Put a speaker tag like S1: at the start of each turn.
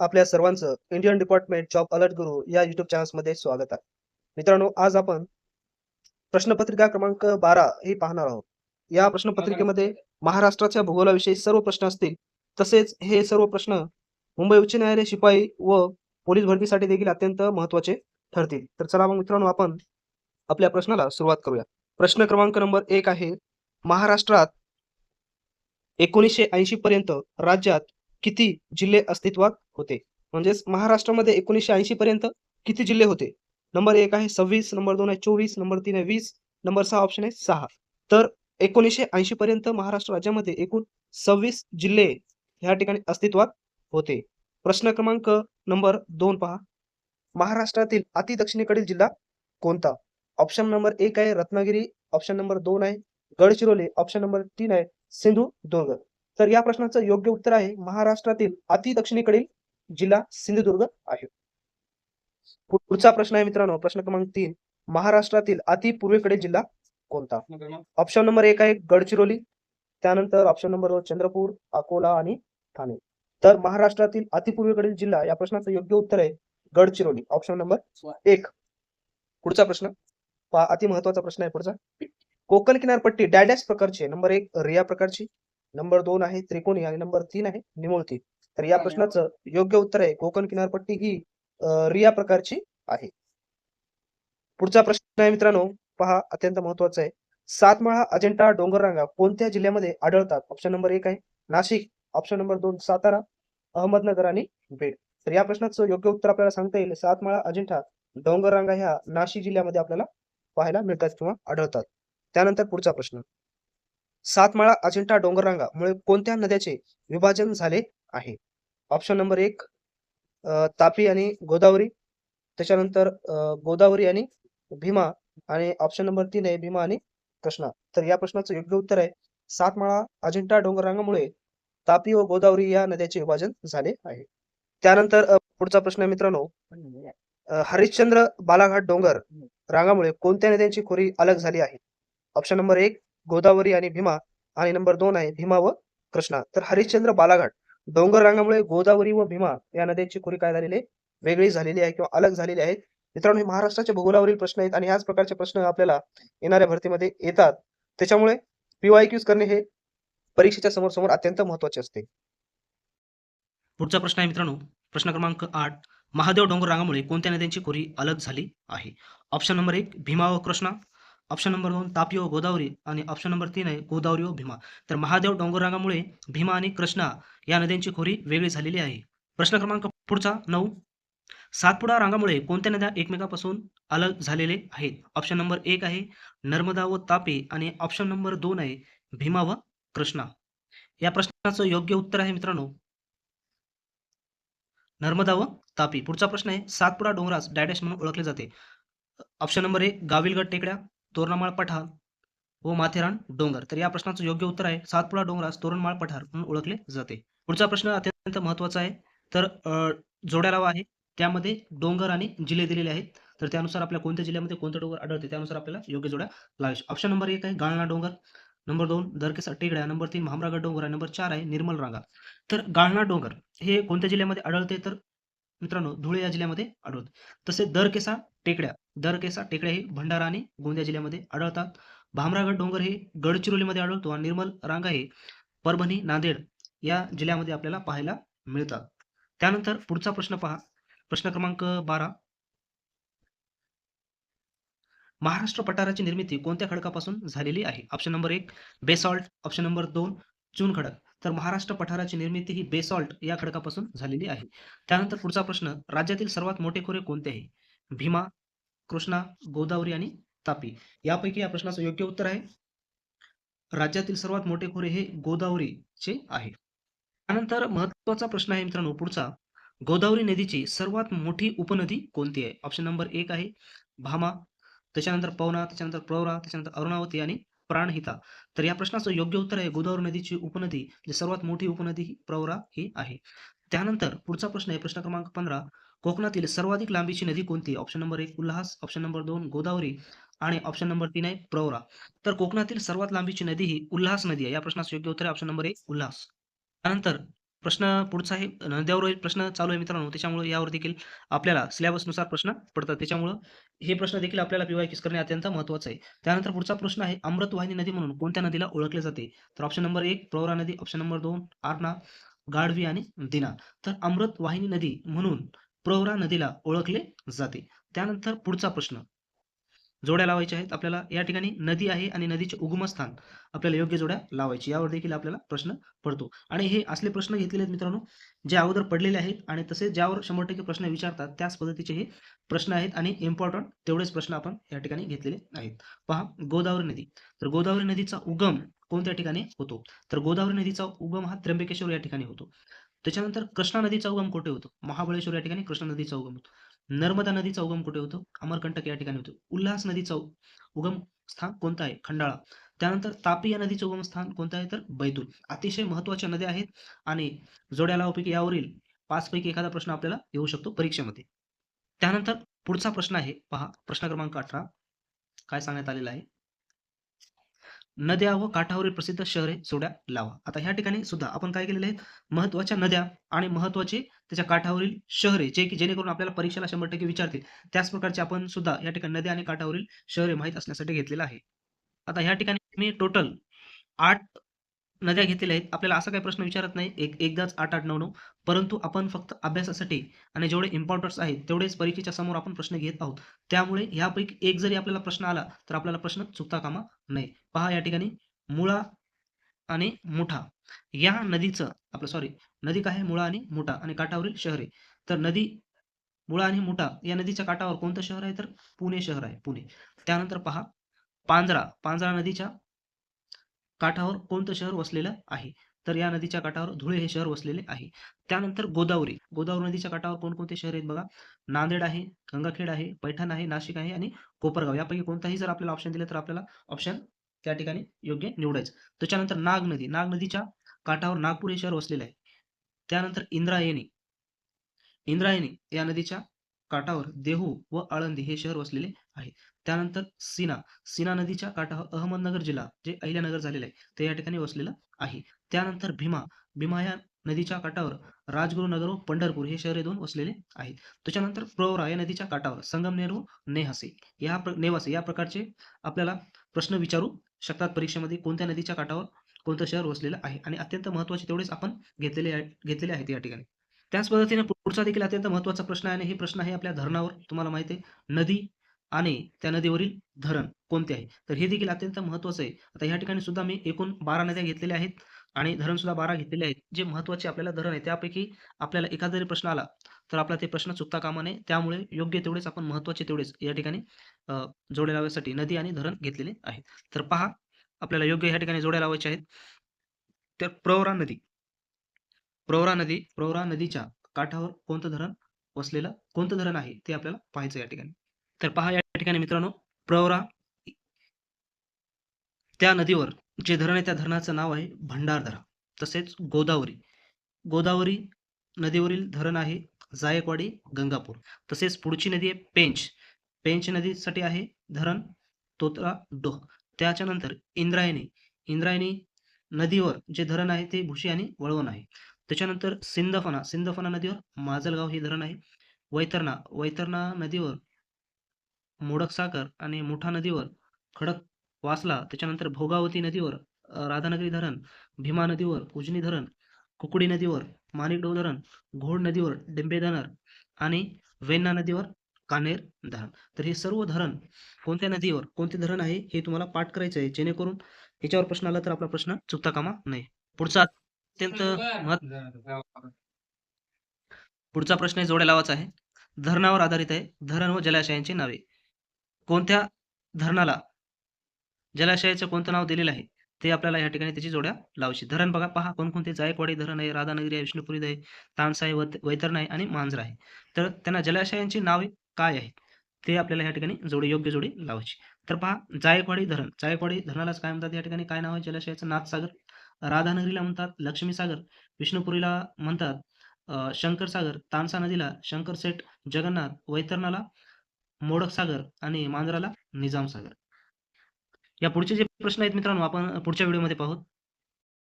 S1: आपल्या सर्वांचं Indian department job alert गुरु या युट्यूब चॅनल्समध्ये स्वागत आहे. मित्रांनो आज आपण प्रश्नपत्रिका क्रमांक बारा ही पाहणार आहोत. या प्रश्नपत्रिकेमध्ये महाराष्ट्राच्या भूगोलाविषयी सर्व प्रश्न असतील तसेच हे सर्व प्रश्न मुंबई उच्च न्यायालय शिपाई व पोलीस भरतीसाठी देखील अत्यंत महत्त्वाचे ठरतील. तर चला मग मित्रांनो आपण आपल्या प्रश्नाला सुरुवात करूया. प्रश्न क्रमांक नंबर एक आहे महाराष्ट्रात एकोणीसशे ऐंशी पर्यंत राज्यात किती जिल्हे अस्तित्वात होते? म्हणजेच महाराष्ट्रामध्ये एकोणीसशे ऐंशी पर्यंत किती जिल्हे होते? नंबर एक आहे सव्वीस नंबर दोन आहे चोवीस नंबर तीन आहे वीस नंबर सहा ऑप्शन आहे सहा. तर एकोणीसशे ऐंशी पर्यंत महाराष्ट्र राज्यामध्ये एकूण सव्वीस जिल्हे ह्या ठिकाणी अस्तित्वात होते. प्रश्न क्रमांक नंबर दोन पहा. महाराष्ट्रातील अति दक्षिणेकडील जिल्हा कोणता? ऑप्शन नंबर एक आहे रत्नागिरी ऑप्शन नंबर दोन आहे गडचिरोली ऑप्शन नंबर तीन आहे सिंधुदुर्ग. तर या प्रश्नाचं योग्य उत्तर आहे महाराष्ट्रातील अति दक्षिणेकडील जिल्हा सिंधुदुर्ग आहे. पुढचा प्रश्न आहे मित्रांनो प्रश्न क्रमांक तीन महाराष्ट्रातील अति पूर्वेकडील जिल्हा कोणता? ऑप्शन नंबर एक आहे गडचिरोली त्यानंतर ऑप्शन नंबर चंद्रपूर अकोला आणि ठाणे. तर महाराष्ट्रातील अतिपूर्वेकडील जिल्हा या प्रश्नाचं योग्य उत्तर आहे गडचिरोली. ऑप्शन नंबर एक. पुढचा प्रश्न पहा अति महत्त्वाचा प्रश्न आहे पुढचा. कोकण किनारपट्टी डॅडॅश प्रकारची नंबर एक रिया प्रकारची. नंबर दोन आहे त्रिकोणी आणि नंबर तीन आहे निमुळती. तर या प्रश्नाचं योग्य उत्तर आहे. कोकण किनारपट्टी ही रिया प्रकारची आहे. पुढचा प्रश्न आहे मित्रांनो पहा अत्यंत महत्त्वाचा आहे. सातमाळा अजिंठा डोंगररांगा कोणत्या जिल्ह्यामध्ये आढळतात? ऑप्शन नंबर एक आहे नाशिक. ऑप्शन नंबर दोन सातारा अहमदनगर आणि बीड. तर या प्रश्नाचं योग्य उत्तर आपल्याला सांगता येईल. सातमाळा अजिंठा डोंगररांगा ह्या नाशिक जिल्ह्यामध्ये आपल्याला पाहायला मिळतात किंवा आढळतात. त्यानंतर पुढचा प्रश्न. सातमाळा अजिंठा डोंगररांगा मुळे कोणत्या नद्याचे विभाजन झाले आहे? ऑप्शन नंबर एक तापी आणि गोदावरी. त्याच्यानंतर गोदावरी आणि भीमा आणि ऑप्शन नंबर तीन आहे भीमा आणि कृष्णा. तर या प्रश्नाचं योग्य उत्तर आहे. सातमाळा अजिंठा डोंगररांगामुळे तापी व गोदावरी या नद्याचे विभाजन झाले आहे. त्यानंतर पुढचा प्रश्न आहे मित्रांनो. हरिश्चंद्र बालाघाट डोंगर रांगामुळे कोणत्या नद्यांची खोरी अलग झाली आहे? ऑप्शन नंबर एक गोदावरी आणि भीमा आणि नंबर दोन आहे भीमा व कृष्णा. तर हरिश्चंद्र बालाघाट डोंगर रांगामुळे गोदावरी व भीमा या नद्यांची खोरी काय झालेली आहे वेगळी झालेली आहे किंवा अलग झालेली आहे. मित्रांनो हे महाराष्ट्राच्या भूगोलावरील प्रश्न आहेत आणि याच प्रकारचे प्रश्न आपल्याला येणाऱ्या भरतीमध्ये येतात. त्याच्यामुळे पीवायक्यूज करणे हे परीक्षेच्या समोर समोर अत्यंत महत्त्वाचे असते.
S2: पुढचा प्रश्न आहे मित्रांनो प्रश्न क्रमांक आठ. महादेव डोंगर रांगामुळे कोणत्या नद्यांची खोरी अलग झाली आहे? ऑप्शन नंबर एक भीमा व कृष्णा. ऑप्शन नंबर दोन तापी व गोदावरी आणि ऑप्शन नंबर तीन आहे गोदावरी व भीमा. तर महादेव डोंगररांगामुळे भीमा आणि कृष्णा या नद्यांची खोरी वेगळी झालेली आहे. प्रश्न क्रमांक पुढचा नऊ. सातपुडा रांगामुळे कोणत्या नद्या एकमेकापासून अलग झालेले आहेत? ऑप्शन नंबर एक आहे नर्मदा व तापी आणि ऑप्शन नंबर दोन आहे भीमा व कृष्णा. या प्रश्नाचं योग्य उत्तर आहे मित्रांनो. नर्मदा व तापी. पुढचा प्रश्न आहे सातपुडा डोंगरास डायडॅश म्हणून ओळखले जाते. ऑप्शन नंबर एक गाविलगड टेकड्या. तोरणमाळ पठार व माथेरान डोंगर. तर या प्रश्नाचं योग्य उत्तर आहे सातपुडा डोंगरास तोरणमाळ पठार म्हणून ओळखले जाते. पुढचा प्रश्न अत्यंत महत्त्वाचा आहे. तर जोड्या लावा आहे. त्यामध्ये डोंगर आणि जिल्हे दिलेले आहेत. तर त्यानुसार आपल्या कोणत्या जिल्ह्यामध्ये कोणतं डोंगर आढळते त्यानुसार आपल्याला योग्य जोड्या लावायचे ऑप्शन नंबर एक आहे गाळणा डोंगर. नंबर दोन दरकेसा टेकड्या. नंबर तीन भामरागड डोंगर. आहे नंबर चार आहे निर्मल रांगा. तर गाळणा डोंगर हे कोणत्या जिल्ह्यामध्ये आढळते? तर मित्रांनो धुळे या जिल्ह्यामध्ये आढळते. तसेच दरकेसा टेकड्या दरकेसा टेकड्या हे भंडारा आणि गोंदिया जिल्ह्यामध्ये आढळतात. भामरागड डोंगर हे गडचिरोलीमध्ये आढळतो आणि निर्मल रांगा हे परभणी नांदेड या जिल्ह्यामध्ये आपल्याला पाहायला मिळतात. त्यानंतर पुढचा प्रश्न पहा. प्रश्न क्रमांक बारा. महाराष्ट्र पठाराची निर्मिती कोणत्या खडकापासून झालेली आहे? ऑप्शन नंबर एक बेसॉल्ट ऑप्शन नंबर दोन चून खडक. तर महाराष्ट्र पठाराची निर्मिती ही बेसॉल्ट या खडकापासून झालेली आहे. त्यानंतर पुढचा प्रश्न राज्यातील सर्वात मोठे खोरे कोणते आहे? भीमा कृष्णा गोदावरी आणि तापी. यापैकी या प्रश्नाचं योग्य उत्तर आहे. राज्यातील सर्वात मोठे खोरे हे गोदावरीचे आहे. त्यानंतर महत्त्वाचा प्रश्न आहे मित्रांनो पुढचा. गोदावरी नदीची सर्वात मोठी उपनदी कोणती आहे? ऑप्शन नंबर एक आहे भामा त्याच्यानंतर पवना त्याच्यानंतर प्रवरा त्याच्यानंतर अरुणावती आणि प्राणहिता. तर या प्रश्नाचं योग्य उत्तर आहे गोदावरी नदीची उपनदी सर्वात मोठी उपनदी ही प्रवरा ही आहे. त्यानंतर पुढचा प्रश्न आहे प्रश्न क्रमांक पंधरा. कोकणातील सर्वाधिक लांबीची नदी कोणती? ऑप्शन नंबर एक उल्हास ऑप्शन नंबर दोन गोदावरी आणि ऑप्शन नंबर तीन आहे प्रवरा तर कोकणातील सर्वात लांबीची नदी ही उल्हास नदी आहे. या प्रश्नाचं योग्य उत्तर आहे ऑप्शन नंबर एक उल्हास. त्यानंतर प्रश्न पुढचा आहे. नद्यावरील प्रश्न चालू आहे मित्रांनो. त्याच्यामुळे यावर देखील आपल्याला सिलेबसनुसार प्रश्न पडतात. त्याच्यामुळं हे प्रश्न देखील आपल्याला पीवायक्यूज करणे अत्यंत महत्वाचं आहे. त्यानंतर पुढचा प्रश्न आहे अमृतवाहिनी नदी म्हणून कोणत्या नदीला ओळखले जाते? तर ऑप्शन नंबर एक प्रवरा नदी ऑप्शन नंबर दोन आरणा गाढवी आणि दिना. तर अमृतवाहिनी नदी म्हणून प्रवरा नदीला ओळखले जाते. त्यानंतर पुढचा प्रश्न. जोड्या लावायच्या आहेत. आपल्याला या ठिकाणी नदी आहे आणि नदीचे उगमस्थान आपल्याला योग्य जोड्या लावायची. यावर देखील आपल्याला प्रश्न पडतो. आणि हे असले प्रश्न घेतलेले आहेत मित्रांनो जे अगोदर पडलेले आहेत आणि तसेच ज्यावर शंभर टक्के प्रश्न विचारतात त्याच पद्धतीचे हे प्रश्न आहेत आणि इम्पॉर्टंट तेवढेच प्रश्न आपण या ठिकाणी घेतलेले आहेत. पहा गोदावरी नदी. तर गोदावरी नदीचा उगम कोणत्या ठिकाणी होतो? तर गोदावरी नदीचा उगम हा त्र्यंबकेश्वर या ठिकाणी होतो. त्याच्यानंतर कृष्णा नदीचा उगम कुठे होतो? महाबळेश्वर या ठिकाणी कृष्णा नदीचा उगम होतो. नर्मदा नदीचा उगम कुठे होतो? अमरकंटक या ठिकाणी होतो. उल्हास नदीचा उगम स्थान कोणतं आहे? खंडाळा. त्यानंतर तापी या नदीचं उगम स्थान कोणतं आहे? तर बैतूल. अतिशय महत्त्वाच्या नद्या आहेत आणि जोड्या लावापैकी यावरील पाचपैकी एखादा प्रश्न आपल्याला येऊ शकतो परीक्षेमध्ये. त्यानंतर पुढचा प्रश्न आहे पहा प्रश्न क्रमांक अठरा. काय सांगण्यात आलेला आहे? नद्या व काठावरील प्रसिद्ध शहरे सोड्या लावा. आता ह्या ठिकाणी सुद्धा आपण काय केलेले आहेत महत्त्वाच्या नद्या आणि महत्त्वाचे त्याच्या काठावरील शहरे जे की जेणेकरून आपल्याला परीक्षेला शंभर टक्के विचारतील त्याच प्रकारचे आपण सुद्धा या ठिकाणी नद्या आणि काठावरील शहरे माहीत असण्यासाठी घेतलेलं आहे. आता ह्या ठिकाणी मी टोटल आठ नद्या घेतलेल्या आहेत. आपल्याला असा काही प्रश्न विचारत नाही. एक एकदाच आठ आठ नऊ नऊ. परंतु आपण फक्त अभ्यासासाठी आणि जेवढे इम्पॉर्टन्स आहेत तेवढेच परीक्षेच्या समोर आपण प्रश्न घेत आहोत. त्यामुळे ह्यापैकी एक जरी आपल्याला प्रश्न आला तर आपल्याला प्रश्न चुकता कामा नये. पहा या ठिकाणी. मुळा आणि मुठा. या नदीचं आपलं सॉरी नदी काय आहे? मुळा आणि मुठा आणि काठावरील शहरे तर नदी मुळा आणि मुठा या नदीच्या काठावर कोणतं शहर आहे? तर पुणे शहर आहे पुणे. त्यानंतर पहा पांजरा. पांजरा नदीच्या काठावर कोणतं शहर वसलेलं आहे? तर या नदीच्या काठावर धुळे हे शहर वसलेले आहे. त्यानंतर गोदावरी. गोदावरी नदीच्या काठावर कोणकोणते शहर आहेत बघा? नांदेड आहे गंगाखेड आहे पैठण आहे नाशिक आहे आणि कोपरगाव. यापैकी कोणताही जर आपल्याला ऑप्शन दिलं तर आपल्याला ऑप्शन त्या ठिकाणी योग्य निवडायचं. त्याच्यानंतर नाग नदी. नाग नदीच्या काठावर नागपूर हे शहर वसलेले आहे. त्यानंतर इंद्रायणी. इंद्रायणी या नदीच्या काठावर देहू व आळंदी हे शहर वसलेले आहे. त्यानंतर सीना सीना नदीच्या काठा अहमदनगर जिल्हा जे अहिल्यानगर झालेलं आहे ते या ठिकाणी वसलेलं आहे. त्यानंतर भीमा भीमा या नदीच्या काठावर राजगुरुनगर व पंढरपूर हे शहर हे दोन वसलेले आहेत. त्याच्यानंतर प्रवरा या नदीच्या काठावर संगमनेर व नेहासे या प्र नेवासे या प्रकारचे आपल्याला प्रश्न विचारू शकतात परीक्षेमध्ये कोणत्या नदीच्या काठावर कोणतं शहर वसलेलं आहे आणि अत्यंत महत्त्वाचे तेवढेच आपण घेतलेले घेतलेले आहेत या ठिकाणी. त्याच पद्धतीने पुढचा देखील अत्यंत महत्त्वाचा प्रश्न आहे आणि हे प्रश्न आहे आपल्या धरणावर. तुम्हाला माहिती आहे नदी आणि त्या नदीवरील धरण कोणते आहे? तर हे देखील अत्यंत महत्त्वाचं आहे. आता या ठिकाणी सुद्धा मी एकूण बारा नद्या घेतलेल्या आहेत आणि धरण सुद्धा बारा घेतलेले आहेत. जे महत्त्वाचे आपल्याला धरण आहे त्यापैकी आपल्याला एखादा जरी प्रश्न आला तर आपला ते प्रश्न चुकता कामा नये. त्यामुळे योग्य तेवढेच आपण महत्त्वाचे तेवढेच या ठिकाणी जोड्या लावण्यासाठी नदी आणि धरण घेतलेले आहेत. तर पहा आपल्याला योग्य या ठिकाणी जोड्या लावायच्या आहेत. तर प्रवरा नदी. प्रवरा नदी प्रवरा नदीच्या काठावर कोणतं धरण वसलेलं कोणतं धरण आहे ते आपल्याला पाहायचं या ठिकाणी. तर पहा या ठिकाणी मित्रांनो प्रवरा त्या नदीवर जे धरण आहे त्या धरणाचं नाव आहे भंडारधरा तसेच गोदावरी. गोदावरी नदीवरील धरण आहे जायकवाडी गंगापूर. तसेच पुढची नदी आहे पेंच. पेंच नदीसाठी आहे धरण तोतरा डोह. त्याच्यानंतर इंद्रायणी. इंद्रायणी नदीवर जे धरण आहे ते भुशी आणि वळवण आहे. त्याच्यानंतर सिंदफना सिंदफना नदीवर माजलगाव हे धरण आहे. वैतरणा. वैतरणा नदीवर मोडक साखर आणि मुठा नदीवर खडक वासला. त्याच्यानंतर भोगावती नदीवर राधानगरी धरण भीमा नदीवर उजनी धरण कुकडी नदीवर माणिकडोह धरण घोड नदीवर डिंबे धरण आणि वेन्ना नदीवर कानेर धरण. तर हे सर्व धरण कोणत्या नदीवर कोणते धरण आहे हे तुम्हाला पाठ करायचं आहे जेणेकरून याच्यावर प्रश्न आला तर आपला प्रश्न चुकता कामा नये. पुढचा अत्यंत पुढचा प्रश्न जोड्या लावाचा आहे. धरणावर आधारित आहे. धरण व जलाशयांची नावे. कोणत्या धरणाला जलाशयाचं कोणतं नाव दिलेलं आहे? ते आपल्याला या ठिकाणी त्याची जोड्या लावायची धरण बघा. पहा कोणकोणते जायकवाडी धरण आहे. राधानगरी आहे विष्णुपुरी आहे तानसा आहे वैतरण आहे आणि मांजरा आहे. तर त्यांना जलाशयांची नावे काय आहेत? ते आपल्याला या ठिकाणी जोडी योग्य जोडी लावायची. तर पहा जायकवाडी धरण. जायकवाडी धरणालाच काय म्हणतात या ठिकाणी? काय नाव आहे जलाशयाचं? नाथसागर. राधानगरीला म्हणतात लक्ष्मीसागर. विष्णुपुरीला म्हणतात शंकरसागर. तानसा नदीला शंकरसेठ जगन्नाथ. वैतरणाला मोडक सागर आणि मांजराला निजाम सागर. या पुढचे जे प्रश्न आहेत मित्रांनो आपण पुढच्या व्हिडिओमध्ये पाहू.